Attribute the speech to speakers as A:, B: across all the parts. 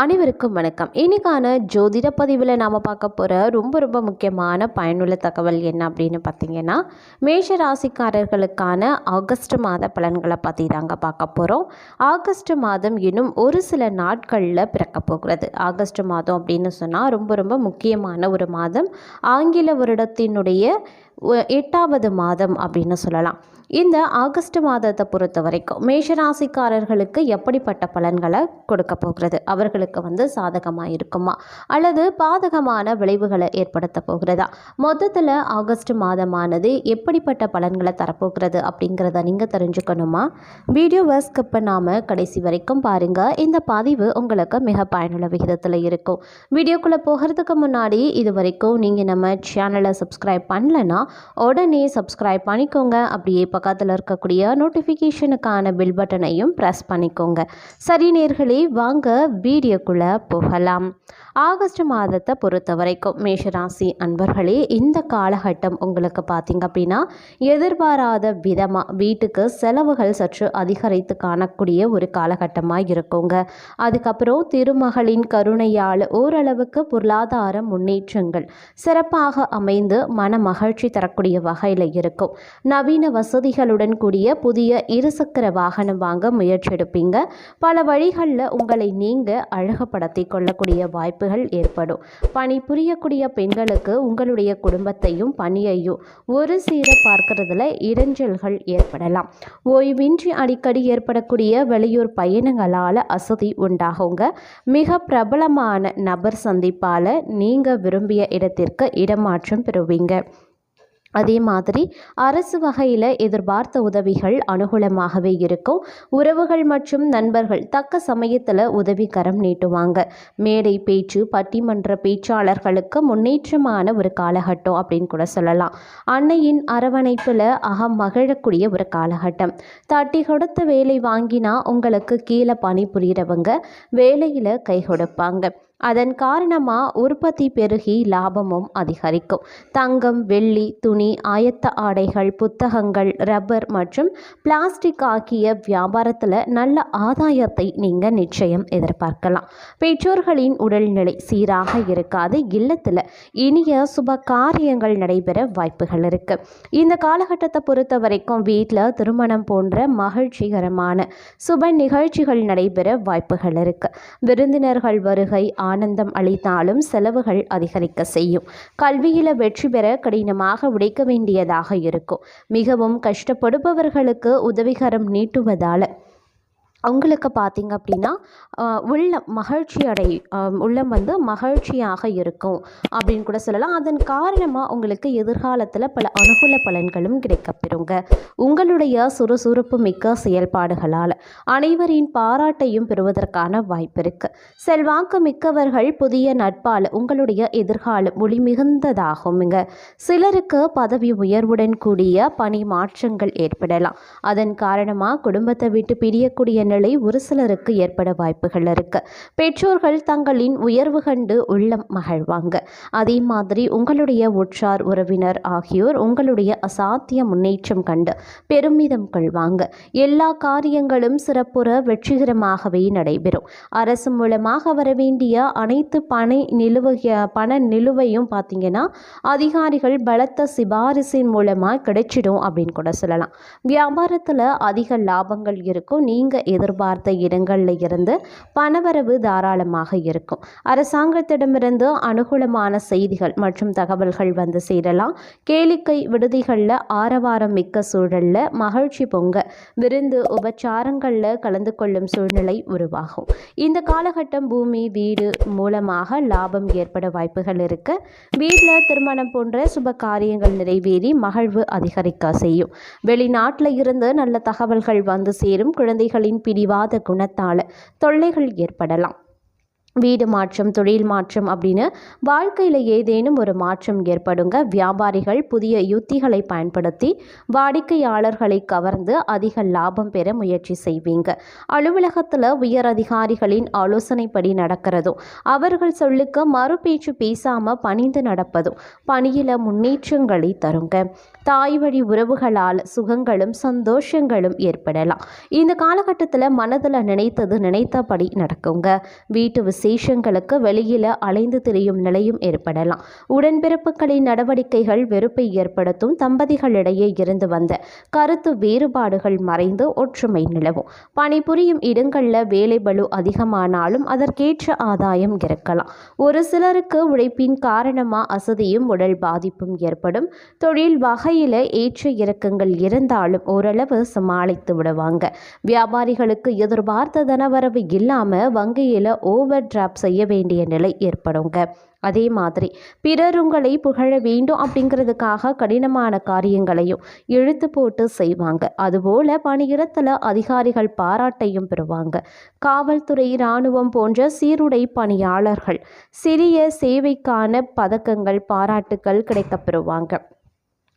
A: அனைவருக்கும் வணக்கம். இன்னைக்கான ஜோதிட பதிவில் நாம் பார்க்க போகிற ரொம்ப ரொம்ப முக்கியமான பயனுள்ள தகவல் என்ன அப்படின்னு பார்த்தீங்கன்னா மேஷ ராசிக்காரர்களுக்கான ஆகஸ்ட் மாத பலன்களை பற்றி தாங்க பார்க்க போகிறோம் ஆகஸ்ட் மாதம் இன்னும் ஒரு சில நாட்களில் பிறக்க போகிறது. ஆகஸ்ட் மாதம் அப்படின்னு சொன்னால் ரொம்ப ரொம்ப முக்கியமான ஒரு மாதம். ஆங்கில வருடத்தினுடைய எட்டாவது மாதம் அப்படின்னு சொல்லலாம். இந்த ஆகஸ்ட் மாதத்தை பொறுத்த வரைக்கும் மேஷராசிக்காரர்களுக்கு எப்படிப்பட்ட பலன்களை கொடுக்க போகிறது? அவர்களுக்கு வந்து சாதகமாக இருக்குமா? அல்லது பாதகமான விளைவுகளை ஏற்படுத்த போகிறதா? மொத்தத்தில் ஆகஸ்ட் மாதமானது எப்படிப்பட்ட பலன்களை தரப்போகிறது அப்படிங்கிறத நீங்கள் தெரிஞ்சுக்கணுமா? வீடியோவை ஸ்கிப் பண்ணாமல் கடைசி வரைக்கும் பாருங்கள் இந்த பதிவு உங்களுக்கு மிக பயனுள்ள விகிதத்தில் இருக்கும். வீடியோக்குள்ளே போகிறதுக்கு முன்னாடி இது வரைக்கும் நீங்கள் நம்ம சேனலை சப்ஸ்கிரைப் பண்ணலன்னா உடனே சப்ஸ்கிரைப் பண்ணிக்கோங்க. அப்படியே பக்கத்தில் இருக்கக்கூடிய நோட்டிஃபிகேஷனுக்கான பில் பட்டனையும் ப்ரெஸ் பண்ணிக்கோங்க. சரி நேர்களே வாங்க வீடியோக்குள்ளே போகலாம். ஆகஸ்ட் மாதத்தை பொறுத்த வரைக்கும் மேஷராசி அன்பர்களே இந்த காலகட்டம் உங்களுக்கு பார்த்தீங்க அப்படின்னா எதிர்பாராத விதமாக வீட்டுக்கு செலவுகள் சற்று அதிகரித்து காணக்கூடிய ஒரு காலகட்டமாக இருக்குங்க. அதுக்கப்புறம் திருமகளின் கருணையால் ஓரளவுக்கு பொருளாதார முன்னேற்றங்கள் சிறப்பாக அமைந்து மன மகிழ்ச்சி தரக்கூடிய வகையில் இருக்கும். நவீன வசதி வசதிகளுடன் கூடிய புதிய இருசக்கர வாகனம் வாங்க முயற்சி எடுப்பீங்க பல வழிகளில் உங்களை நீங்கள் அழகுபடுத்தி கொள்ளக்கூடிய வாய்ப்புகள் ஏற்படும். பணி புரியக்கூடிய பெண்களுக்கு உங்களுடைய குடும்பத்தையும் பணியையும் ஒரு சீர பார்க்கறதுல இடைஞ்சல்கள் ஏற்படலாம். ஓய்வின்றி அடிக்கடி ஏற்படக்கூடிய வெளியூர் பயணங்களால் அசதி உண்டாகுங்க. மிக பிரபலமான நபர் சந்திப்பால் நீங்கள் விரும்பிய இடத்திற்கு இடமாற்றம் பெறுவீங்க. அதே மாதிரி அரசு வகையில் எதிர்பார்த்த உதவிகள் அனுகூலமாகவே இருக்கும். உறவுகள் மற்றும் நண்பர்கள் தக்க சமயத்தில் உதவிக்கரம் நீட்டுவாங்க. மேடை பேச்சு பட்டிமன்ற பேச்சாளர்களுக்கு முன்னேற்றமான ஒரு காலகட்டம் அப்படின்னு கூட சொல்லலாம். அன்னையின் அரவணைப்பில் அகம் மகிழக்கூடிய ஒரு காலகட்டம். தட்டி கொடுத்த வேலை வாங்கினா உங்களுக்கு கீழே பணிபுரியறவங்க வேலையில் கை கொடுப்பாங்க. அதன் காரணமாக உற்பத்தி பெருகி லாபமும் அதிகரிக்கும். தங்கம் வெள்ளி துணி ஆயத்த ஆடைகள் புத்தகங்கள் ரப்பர் மற்றும் பிளாஸ்டிக் ஆகிய வியாபாரத்தில் நல்ல ஆதாயத்தை நீங்கள் நிச்சயம் எதிர்பார்க்கலாம். பெற்றோர்களின் உடல்நிலை சீராக இருக்காது. இல்லத்தில் இனிய சுப காரியங்கள் நடைபெற வாய்ப்புகள் இருக்கு. இந்த காலகட்டத்தை பொறுத்த வரைக்கும் வீட்டில் திருமணம் போன்ற மகிழ்ச்சிகரமான சுப நிகழ்ச்சிகள் நடைபெற வாய்ப்புகள் இருக்கு. விருந்தினர்கள் வருகை ஆனந்தம் அளித்தாலும் செலவுகள் அதிகரிக்க செய்யும். கல்வியில் வெற்றி பெற கடினமாக உடைக்க வேண்டியதாக இருக்கும். மிகவும் கஷ்டப்படுபவர்களுக்கு உதவிகரம் நீட்டுவதால் அவங்களுக்கு பார்த்திங்க அப்படின்னா உள்ளம் மகிழ்ச்சி அடை உள்ளம் வந்து மகிழ்ச்சியாக இருக்கும் அப்படின்னு கூட சொல்லலாம். அதன் காரணமாக உங்களுக்கு எதிர்காலத்தில் பல அனுகூல பலன்களும் கிடைக்கப்பெறுங்க. உங்களுடைய சுறுசுறுப்பு மிக்க செயல்பாடுகளால் அனைவரின் பாராட்டையும் பெறுவதற்கான வாய்ப்பு இருக்குது செல்வாக்கு மிக்கவர்கள் புதிய நட்பால் உங்களுடைய எதிர்காலம் ஒளி மிகுந்ததாகுங்க சிலருக்கு பதவி உயர்வுடன் கூடிய பணி மாற்றங்கள் ஏற்படலாம். அதன் காரணமாக குடும்பத்தை விட்டு பிரியக்கூடிய நிலை ஒரு சிலருக்கு ஏற்பட வாய்ப்புகள் இருக்கு. பெற்றோர்கள் தங்களின் உயர்வு கண்டு உள்ளம் மகிழ்வாங்க. அதே மாதிரி உங்களுடைய உற்றார் உறவினர் ஆகியோர் உங்களுடைய அசாத்திய முன்னேற்றம் கண்டு பெருமிதம் கொள்வாங்க. எல்லா காரியங்களும் சிறப்புற வெற்றிகரமாகவே நடைபெறும். அரசு மூலமாக வர வேண்டிய அனைத்து பண நிலுவைய பண நிலுவையும் பார்த்தீங்கன்னா அதிகாரிகள் பலத்த சிபாரிசின் மூலமாக கிடைச்சிடும் அப்படின்னு கூட சொல்லலாம். வியாபாரத்தில் அதிக லாபங்கள் இருக்கும். நீங்கள் எதிர்பார்த்த இடங்களில் இருந்து பணவரவு தாராளமாக இருக்கும். அரசாங்கத்திடமிருந்து அனுகூலமான செய்திகள் மற்றும் தகவல்கள் வந்து சேரலாம். கேளிக்கை விடுதிகளில் ஆரவாரம் மிக்க சூழலில் மகிழ்ச்சி பொங்க விருந்து உபச்சாரங்களில் கலந்து கொள்ளும் சூழ்நிலை உருவாகும். இந்த காலகட்டம் பூமி வீடு மூலமாக லாபம் ஏற்பட வாய்ப்புகள் இருக்கு. வீட்டில் திருமணம் போன்ற சுப காரியங்கள் நிறைவேறி மகிழ்வு அதிகரிக்க செய்யும். வெளிநாட்டில் இருந்து நல்ல தகவல்கள் வந்து சேரும். குழந்தைகளின் பிடிவாத குணத்தால் தொல்லைகள் ஏற்படலாம். வீடு மாற்றம் தொழில் மாற்றம் அப்படின்னு வாழ்க்கையில் ஏதேனும் ஒரு மாற்றம் ஏற்படுங்க. வியாபாரிகள் புதிய யுத்திகளை பயன்படுத்தி வாடிக்கையாளர்களை கவர்ந்து அதிக லாபம் பெற முயற்சி செய்வீங்க. அலுவலகத்தில் உயர் அதிகாரிகளின் ஆலோசனைப்படி நடக்கிறதும் அவர்கள் சொல்லுக்கு மறுபேச்சு பேசாமல் பணிந்து நடப்பதும் பணியில் முன்னேற்றங்களை தருங்க. தாய் வழி உறவுகளால் சுகங்களும் சந்தோஷங்களும் ஏற்படலாம். இந்த காலகட்டத்தில் மனதில் நினைத்தது நினைத்தபடி நடக்குங்க. வீட்டு விசேஷங்களுக்கு வெளியில் அலைந்து திரியும் நிலையும் ஏற்படலாம். உடன்பிறப்புகளின் நடவடிக்கைகள் வெறுப்பை ஏற்படுத்தும் தம்பதிகளிடையே இருந்து வந்த கருத்து வேறுபாடுகள் மறைந்து ஒற்றுமை நிலவும். பணிபுரியும் இடங்களில் வேலை பலு அதிகமானாலும் அதற்கேற்ற ஆதாயம் இருக்கலாம். ஒரு சிலருக்கு உழைப்பின் காரணமாக அசதியும் உடல் பாதிப்பும் ஏற்படும். தொழில் வகையில் ஏற்ற இறக்கங்கள் இருந்தாலும் ஓரளவு சமாளித்து விடுவாங்க. வியாபாரிகளுக்கு எதிர்பார்த்த தனவரவு இல்லாமல் வங்கியில் ஓவர் ட்ராப் செய்ய வேண்டிய நிலை ஏற்படுங்க. அதே மாதிரி பிறர் உங்களை புகழ வேண்டும் அப்படிங்கிறதுக்காக கடினமான காரியங்களையும் இழுத்து போட்டு செய்வாங்க. அதுபோல் பணியிடத்தில் அதிகாரிகள் பாராட்டையும் பெறுவாங்க. காவல்துறை இராணுவம் போன்ற சீருடை பணியாளர்கள் சிறிய சேவைக்கான பதக்கங்கள் பாராட்டுக்கள் கிடைக்கப் பெறுவாங்க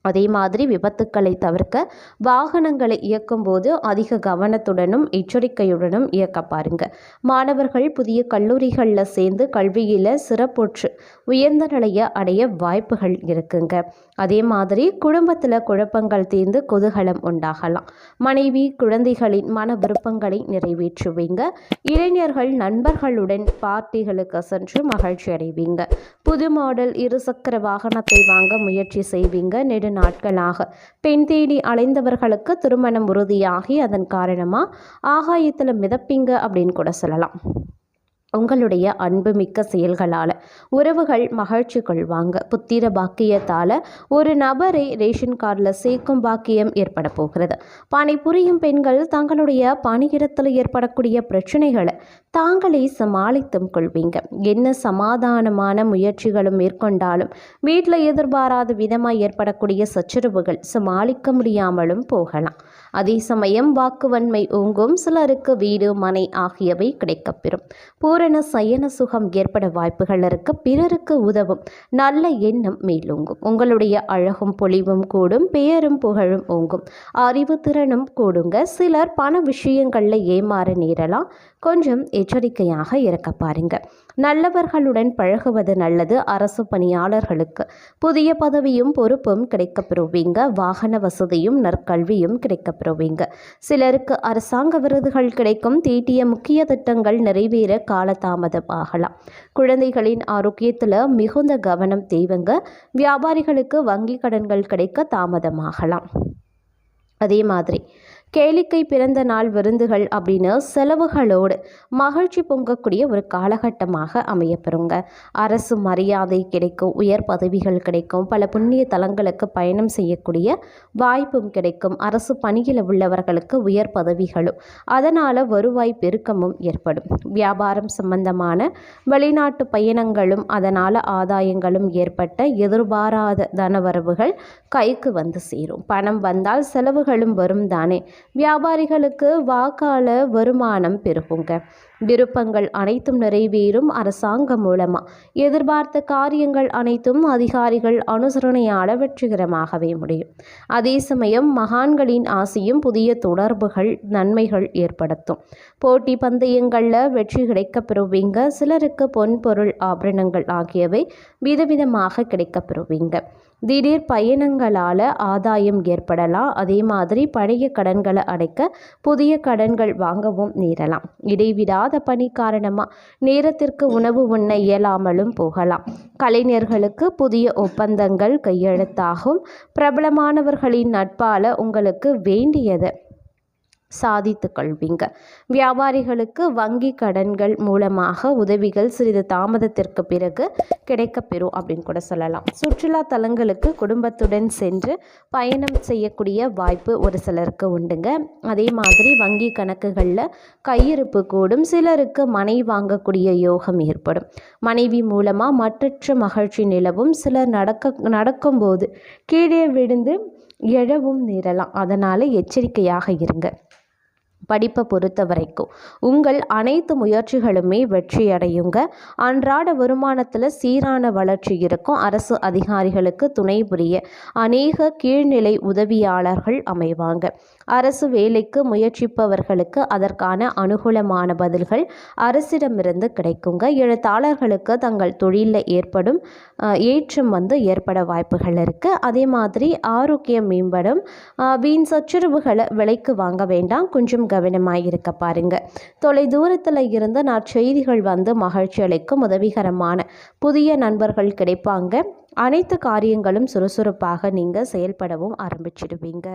A: அதே மாதிரி விபத்துக்களை தவிர்க்க வாகனங்களை இயக்கும்போது அதிக கவனத்துடனும் எச்சரிக்கையுடனும் இயக்க பாருங்க. மாணவர்கள் புதிய கல்லூரிகளில் சேர்ந்து கல்வியில் சிறப்புற்று உயர்ந்த நிலையை அடைய வாய்ப்புகள் இருக்குங்க. அதே மாதிரி குடும்பத்தில் குழப்பங்கள் தீர்ந்து குதூகலம் உண்டாகலாம். மனைவி குழந்தைகளின் மன விருப்பங்களை நிறைவேற்றுவீங்க. இளைஞர்கள் நண்பர்களுடன் பார்ட்டிகளுக்கு சென்று மகிழ்ச்சி அடைவீங்க. புது மாடல் இருசக்கர வாகனத்தை வாங்க முயற்சி செய்வீங்க. நெடு நாட்களாக பெண் தேடி அலைந்தவர்களுக்கு திருமணம் உறுதியாகி அதன் காரணமாக ஆகாயத்தில் மிதப்பீங்க அப்படின்னு கூட சொல்லலாம். உங்களுடைய அன்புமிக்க செயல்களால் உறவுகள் மகிழ்ச்சி கொள்வாங்க புத்திர பாக்கியத்தால் ஒரு நபரை ரேஷன் கார்டில் சேர்க்கும் பாக்கியம் ஏற்பட போகிறது. பணிபுரியும் பெண்கள் தங்களுடைய பணியிடத்தில் ஏற்படக்கூடிய பிரச்சனைகளை தாங்களே சமாளித்தும் கொள்வீங்க. என்ன சமாதானமான முயற்சிகளும் மேற்கொண்டாலும் வீட்டில் எதிர்பாராத விதமாக ஏற்படக்கூடிய சச்சரவுகள் சமாளிக்க முடியாமலும் போகலாம். அதே சமயம் வாக்குவன்மை ஓங்கும் சிலருக்கு வீடு மனை ஆகியவை கிடைக்கப்பெறும். பூரண சயன சுகம் ஏற்பட வாய்ப்புகள் இருக்க. பிறருக்கு உதவும் நல்ல எண்ணம் மேலோங்கும். உங்களுடைய அழகும் பொலிவும் கூடும் பெயரும் புகழும் ஓங்கும். அறிவு திறனும் கூடுங்க. சிலர் பண விஷயங்களில் ஏமாற நேரலாம். கொஞ்சம் எச்சரிக்கையாக இருக்க பாருங்க. நல்லவர்களுடன் பழகுவது நல்லது அரசு பணியாளர்களுக்கு. புதிய பதவியும் பொறுப்பும் கிடைக்கப்பெறுவீங்க வாகன வசதியும் நற்கல்வியும் கிடைக்கப்பெறுவீங்க. சிலருக்கு அரசாங்க விருதுகள் கிடைக்கும் தீட்டிய முக்கிய திட்டங்கள் நிறைவேற காலதாமதம் ஆகலாம். குழந்தைகளின் ஆரோக்கியத்தில் மிகுந்த கவனம் தேவைங்க வியாபாரிகளுக்கு வங்கி கடன்கள் கிடைக்க தாமதமாகலாம். அதே மாதிரி கேளிக்கை பிறந்த நாள் விருந்துகள் அப்படின்னு செலவுகளோடு மகிழ்ச்சி பொங்கக்கூடிய ஒரு காலகட்டமாக அமையப்பெறுங்க. அரசு மரியாதை கிடைக்கும் உயர் பதவிகள் கிடைக்கும் பல புண்ணிய தலங்களுக்கு பயணம் செய்யக்கூடிய வாய்ப்பும் கிடைக்கும். அரசு பணியில் உள்ளவர்களுக்கு உயர் பதவிகளும் அதனால் வருவாய் பெருக்கமும் ஏற்படும். வியாபாரம் சம்பந்தமான வெளிநாட்டு பயணங்களும் அதனால் ஆதாயங்களும் ஏற்பட்ட எதிர்பாராத தனவரவுகள் கைக்கு வந்து சேரும். பணம் வந்தால் செலவுகளும் வரும் தானே. வியாபாரிகளுக்கு வாக்காள வருமானம் பெருகுங்க. விருப்பங்கள் அனைத்தும் நிறைவேறும் அரசாங்கம் மூலமாக எதிர்பார்த்த காரியங்கள் அனைத்தும் அதிகாரிகள் அனுசரணையால் வெற்றிகரமாகவே முடியும். அதே சமயம் மகான்களின் ஆசையும் புதிய தொடர்புகள் நன்மைகள் ஏற்படுத்தும். போட்டி பந்தயங்களில் வெற்றி கிடைக்கப்பெறுவீங்க. சிலருக்கு பொன் பொருள் ஆபரணங்கள் ஆகியவை விதவிதமாக கிடைக்கப்பெறுவீங்க. திடீர் பயணங்களால் ஆதாயம் ஏற்படலாம். அதே மாதிரி பழைய கடன்களை அடைக்க புதிய கடன்கள் வாங்கவும் நேரலாம். இடைவிடாத பணி காரணமாக நேரத்திற்கு உணவு உண்ண இயலாமலும் போகலாம். கலைஞர்களுக்கு புதிய ஒப்பந்தங்கள் கையெழுத்தாகும். பிரபலமானவர்களின் நட்பால் உங்களுக்கு வேண்டியது சாதித்து கொள்வீங்க. வியாபாரிகளுக்கு வங்கி கடன்கள் மூலமாக உதவிகள் சிறிது தாமதத்திற்கு பிறகு கிடைக்கப்பெறும் அப்படின்னு கூட சொல்லலாம். சுற்றுலா தலங்களுக்கு குடும்பத்துடன் சென்று பயணம் செய்யக்கூடிய வாய்ப்பு ஒரு சிலருக்கு உண்டுங்க. அதே மாதிரி வங்கி கணக்குகளில் கையிருப்பு கூடும் சிலருக்கு மனை வாங்கக்கூடிய யோகம் ஏற்படும். மனைவி மூலமாக மற்றற்ற மகிழ்ச்சி நிலவும் சிலர் நடக்க நடக்கும்போது கீழே விழுந்து எழவும் நேரலாம். அதனால் எச்சரிக்கையாக இருங்க. படிப்பை பொறுத்த வரைக்கும். உங்கள் அனைத்து முயற்சிகளுமே வெற்றி அடையுங்க அன்றாட வருமானத்தில் சீரான வளர்ச்சி இருக்கும். அரசு அதிகாரிகளுக்கு துணை புரிய அநேக கீழ்நிலை உதவியாளர்கள் அமைவாங்க. அரசு வேலைக்கு முயற்சிப்பவர்களுக்கு அதற்கான அனுகூலமான பதில்கள் அரசிடமிருந்து கிடைக்குங்க. எழுத்தாளர்களுக்கு தங்கள் தொழிலில் ஏற்படும் ஏற்றம் வந்து ஏற்பட வாய்ப்புகள் இருக்குது அதே மாதிரி ஆரோக்கியம் மேம்படும். வீண் சச்சுரவுகளை விலைக்கு வாங்க வேண்டாம். கொஞ்சம் கவனமாக இருக்க பாருங்க. தொலை தூரத்தில் இருந்து நற்செய்திகள் வந்து மகிழ்ச்சி அளிக்கும் உதவிகரமான புதிய நண்பர்கள் கிடைப்பாங்க. அனைத்து காரியங்களும் சுறுசுறுப்பாக நீங்கள் செயல்படவும் ஆரம்பிச்சிடுவீங்க.